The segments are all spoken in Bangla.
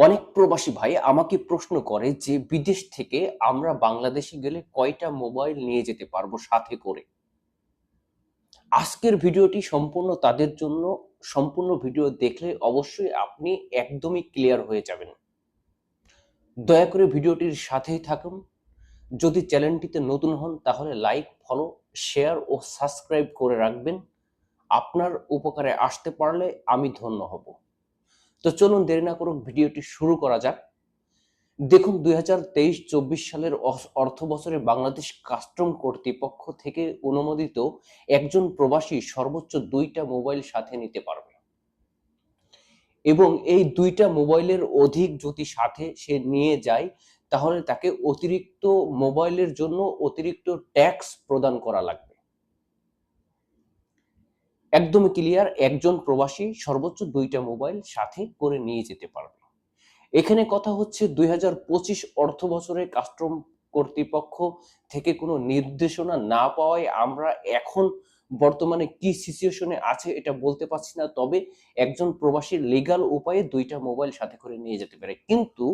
অনেক প্রবাসী ভাই আমাকে প্রশ্ন করে যে বিদেশ থেকে আমরা বাংলাদেশে গেলে কয়টা মোবাইল নিয়ে যেতে পারব সাথে করে? আজকের ভিডিওটি সম্পূর্ণ তাদের জন্য, সম্পূর্ণ ভিডিও দেখলে অবশ্যই আপনি একদমই ক্লিয়ার হয়ে যাবেন। দয়া করে ভিডিওটির সাথেই থাকুন। যদি চ্যানেলটিতে নতুন হন, তাহলে লাইক ফলো শেয়ার ও সাবস্ক্রাইব করে রাখবেন। আপনার উপকারে আসতে পারলে আমি ধন্য হব। তো চলুন দেরি না করুন ভিডিওটি শুরু করা যাক। দেখুন, দুই হাজার তেইশ চব্বিশ সালের অর্থ বছরে বাংলাদেশ কাস্টম কর্তৃপক্ষ থেকে অনুমোদিত একজন প্রবাসী সর্বোচ্চ দুইটা মোবাইল সাথে নিতে পারবে। এবং এই দুইটা মোবাইলের অধিক যদি সাথে সে নিয়ে যায়, তাহলে তাকে অতিরিক্ত মোবাইলের জন্য অতিরিক্ত ট্যাক্স প্রদান করা লাগবে। একদমই ক্লিয়ার একজন প্রবাসী সর্বোচ্চ দুইটা মোবাইল সাথে করে নিয়ে যেতে পারবে। এখানে কথা হচ্ছে দুই হাজার পঁচিশ অর্থ বছরে কাস্টম কর্তৃপক্ষ থেকে কোনো নির্দেশনা না পাওয়ায় আমরা এখন বর্তমানে কি সিচুয়েশনে আছে এটা বলতে পারছি না, তবে একজন প্রবাসীর লিগাল উপায়ে দুইটা মোবাইল সাথে করে নিয়ে যেতে পারে। কিন্তু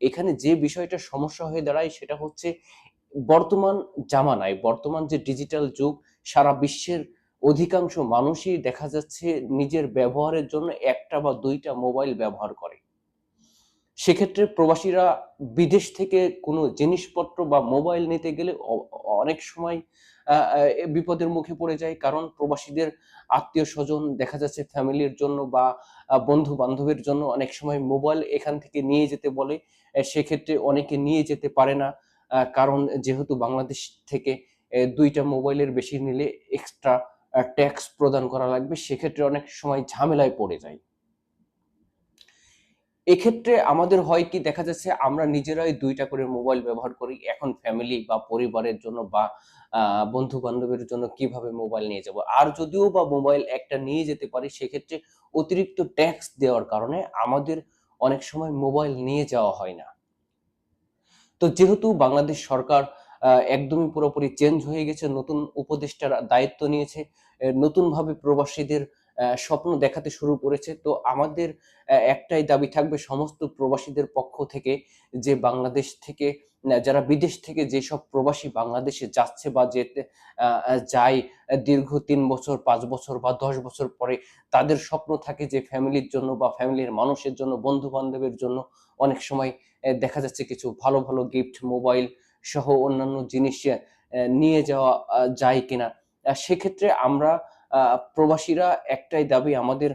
এখানে যে বিষয়টা সমস্যা হয়ে দাঁড়ায় সেটা হচ্ছে বর্তমান জামানায়, বর্তমান যে ডিজিটাল যুগ, সারা বিশ্বের অধিকাংশ মানুষই দেখা যাচ্ছে নিজের ব্যবহারের জন্য একটা বা দুইটা মোবাইল ব্যবহার করে। সেক্ষেত্রে প্রবাসীরা বিদেশ থেকে কোনো জিনিসপত্র বা মোবাইল নিতে গেলে অনেক সময় বিপদের মুখে পড়ে যায় কারণ প্রবাসীদের আত্মীয় স্বজন, দেখা যাচ্ছে ফ্যামিলির জন্য বা বন্ধু বান্ধবের জন্য অনেক সময় মোবাইল এখান থেকে নিয়ে যেতে বলে সেক্ষেত্রে অনেকে নিয়ে যেতে পারে না কারণ যেহেতু বাংলাদেশ থেকে দুইটা মোবাইলের বেশি নিলে এক্সট্রা ট্যাক্স প্রদান করা লাগবে, সেক্ষেত্রে অনেক সময় ঝামেলায় পড়ে যায়। এক্ষেত্রে আমাদের হয় কি, দেখা যাচ্ছে আমরা নিজেরাই দুইটা করে মোবাইল ব্যবহার করি, এখন ফ্যামিলি বা পরিবারের জন্য বা বন্ধু বান্ধবের জন্য কীভাবে মোবাইল নিয়ে যাব? আর যদিও বা মোবাইল একটা নিয়ে যেতে পারি, সেক্ষেত্রে অতিরিক্ত ট্যাক্স দেওয়ার কারণে আমাদের অনেক সময় মোবাইল নিয়ে যাওয়া হয় না। তো যেহেতু বাংলাদেশ সরকার একদমই পুরোপুরি চেঞ্জ হয়ে গেছে, নতুন উপদেষ্টার দায়িত্ব নিয়েছে নতুনভাবে প্রবাসীদের স্বপ্ন দেখাতে শুরু করেছে। তো আমাদের একটাই দাবি থাকবে সমস্ত প্রবাসীদের পক্ষ থেকে যে বাংলাদেশ থেকে যারা বিদেশ থেকে যেসব প্রবাসী বাংলাদেশে যাচ্ছে বা যেতে যায় দীর্ঘ তিন বছর, পাঁচ বছর বা দশ বছর পরে, তাদের স্বপ্ন থাকে যে ফ্যামিলির জন্য বা ফ্যামিলির মানুষের জন্য বন্ধু বান্ধবের জন্য অনেক সময় দেখা যাচ্ছে কিছু ভালো ভালো গিফট মোবাইল সহ অন্যান্য জিনিস নিয়ে যাওয়া যায় কিনা। সেক্ষেত্রে আমরা প্রবাসীরা একটাই দাবি আমাদের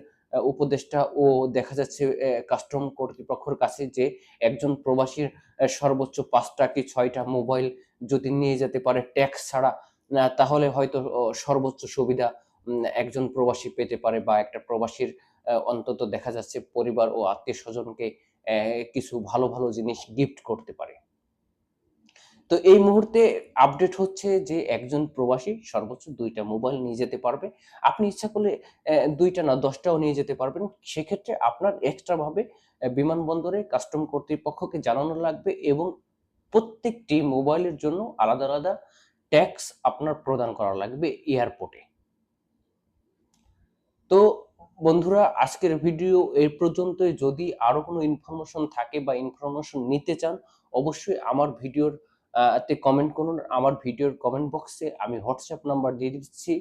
উপদেষ্টা ও দেখা যাচ্ছে কাস্টম কর্তৃপক্ষের কাছে যে, একজন প্রবাসীর সর্বোচ্চ পাঁচটা কি ছয়টা মোবাইল যদি নিয়ে যেতে পারে ট্যাক্স ছাড়া তাহলে হয়তো সর্বোচ্চ সুবিধা একজন প্রবাসী পেতে পারে বা একটা প্রবাসীর অন্তত দেখা যাচ্ছে পরিবার ও আত্মীয় স্বজনকে কিছু ভালো ভালো জিনিস গিফট করতে পারে। তো এই মুহূর্তে আপডেট হচ্ছে যে একজন প্রবাসী সর্বোচ্চ দুইটা মোবাইল নিয়ে যেতে পারবে। আপনি ইচ্ছা করলে দুইটা না, দশটাও নিয়ে যেতে পারবেন। সেক্ষেত্রে আপনার এক্সট্রা ভাবে বিমানবন্দরে কাস্টম কর্তৃপক্ষকে জানানো লাগবে এবং প্রত্যেকটি মোবাইলের জন্য আলাদা আলাদা ট্যাক্স আপনার প্রদান করা লাগবে এয়ারপোর্টে তো বন্ধুরা, আজকের ভিডিও এই পর্যন্তই। যদি আরও কোনো ইনফরমেশন থাকে বা ইনফরমেশন নিতে চান, অবশ্যই আমার ভিডিওর তে কমেন্ট করুন, আমার ভিডিওর কমেন্ট বক্সে আমি হোয়াটসঅ্যাপ নাম্বার দিয়ে দিচ্ছি।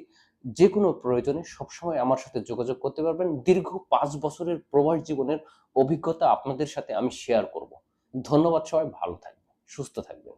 যে কোনো প্রয়োজনে সবসময় আমার সাথে যোগাযোগ করতে পারবেন। দীর্ঘ পাঁচ বছরের প্রবাস জীবনের অভিজ্ঞতা আপনাদের সাথে আমি শেয়ার করব। ধন্যবাদ সবাই, ভালো থাকবেন, সুস্থ থাকবেন।